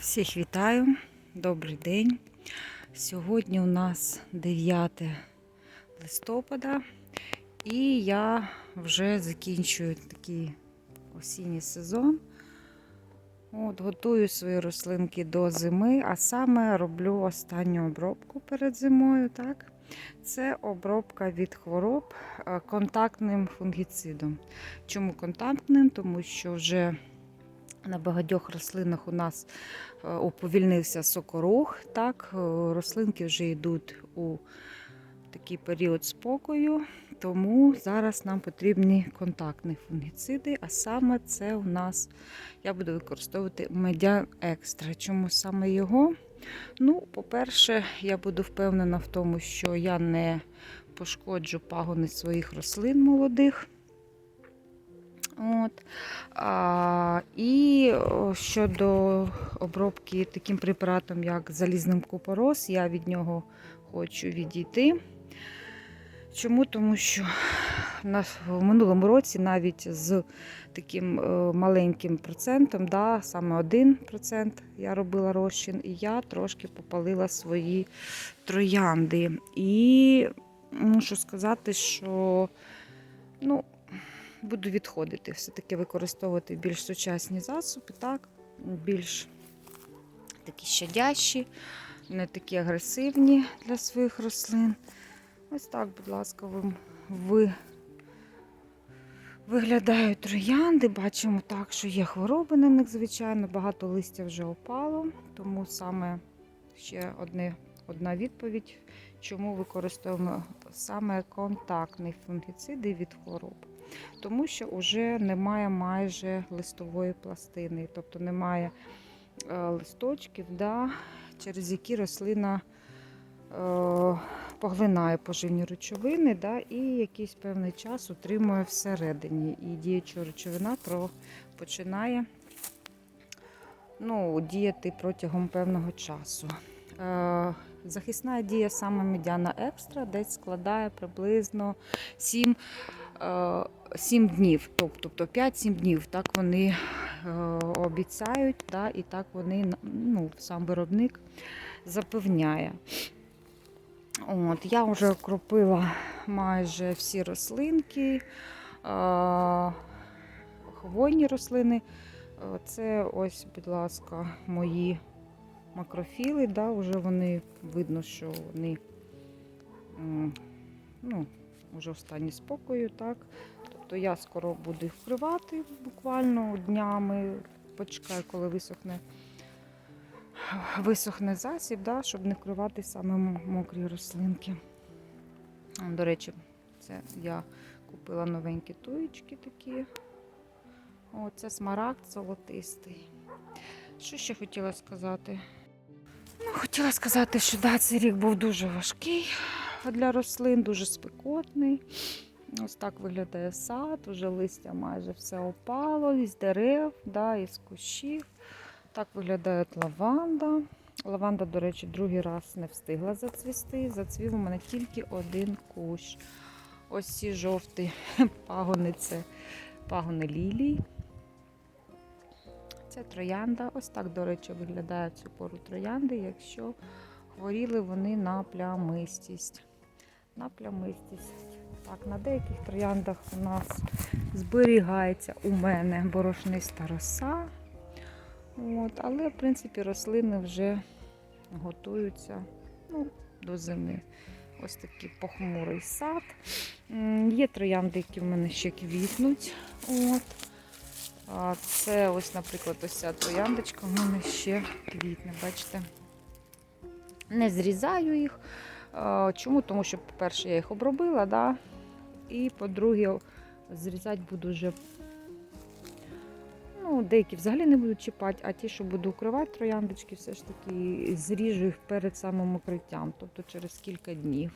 Всіх вітаю, добрий день. Сьогодні у нас 9 листопада, і я вже закінчую такий осінній сезон. От, готую свої рослинки до зими, а саме роблю останню обробку перед зимою. Так? Це обробка від хвороб е, контактним фунгіцидом. Чому контактним? Тому що вже на багатьох рослинах у нас е, уповільнився сокорух. Так, е, рослинки вже йдуть у такий період спокою, тому зараз нам потрібні контактні фунгіциди, а саме це у нас я буду використовувати медіан екстра. Чому саме його? Ну, по-перше, я буду впевнена в тому, що я не пошкоджу пагони своїх рослин молодих. От. А, і щодо обробки таким препаратом, як залізним купорос, я від нього хочу відійти. Чому? Тому що в минулому році навіть з таким е, маленьким процентом, да, саме 1% я робила розчин, і я трошки попалила свої троянди. І мушу сказати, що ну, буду відходити, все-таки використовувати більш сучасні засоби, так, більш такі щадящі, не такі агресивні для своїх рослин. Ось так, будь ласка, ви, ви виглядають троянди. Бачимо так, що є хвороби на них, звичайно, багато листя вже опало, тому саме ще одне, одна відповідь, чому використовуємо саме контактні фунгіциди від хвороб. Тому що вже немає майже листової пластини, тобто немає е, листочків, да, через які рослина е, поглинає поживні речовини да, і якийсь певний час утримує всередині. І діюча речовина починає ну, діяти протягом певного часу. Е, захисна дія саме медіана екстра десь складає приблизно 7 7 днів, тобто 5-7 днів. Так вони е, обіцяють, і так вони ну, сам виробник запевняє. От, Я вже окропила майже всі рослинки, е, хвойні рослини. Е, Це ось, будь ласка, мої макрофіли. Да, Вже вони видно, що вони ну, вже в стані спокою. так. Тобто я скоро буду їх вкривати буквально днями, почекаю, коли висохне, висохне засіб, да, щоб не вкривати саме мокрі рослинки. До речі, це я купила новенькі туєчки такі. О, це смарагд золотистий. Що ще хотіла сказати? Ну, хотіла сказати, що да, цей рік був дуже важкий для рослин, дуже спекотний. Ось так виглядає сад, уже листя майже все опало, із дерев, да, із кущів. Так виглядає лаванда. Лаванда, до речі, другий раз не встигла зацвісти. Зацвів у мене тільки один кущ. Ось ці жовті пагони це пагони лілій. Це троянда. Ось так, до речі, виглядає цю пору троянди, якщо хворіли вони на плямистість. На плямистість. Так, на деяких трояндах у нас зберігається у мене борошниста роса. От, але, в принципі, рослини вже готуються ну, до зими. Ось такий похмурий сад. Є троянди, які в мене ще квітнуть. От. Це ось, наприклад, ось ця трояндочка в мене ще квітне, бачите? Не зрізаю їх. Чому? Тому що, по-перше, я їх обробила, да? і по-друге, зрізати буду вже. Ну, деякі взагалі не буду чіпати, а ті, що буду укривати трояндочки, все ж таки зріжу їх перед самим укриттям, тобто через кілька днів.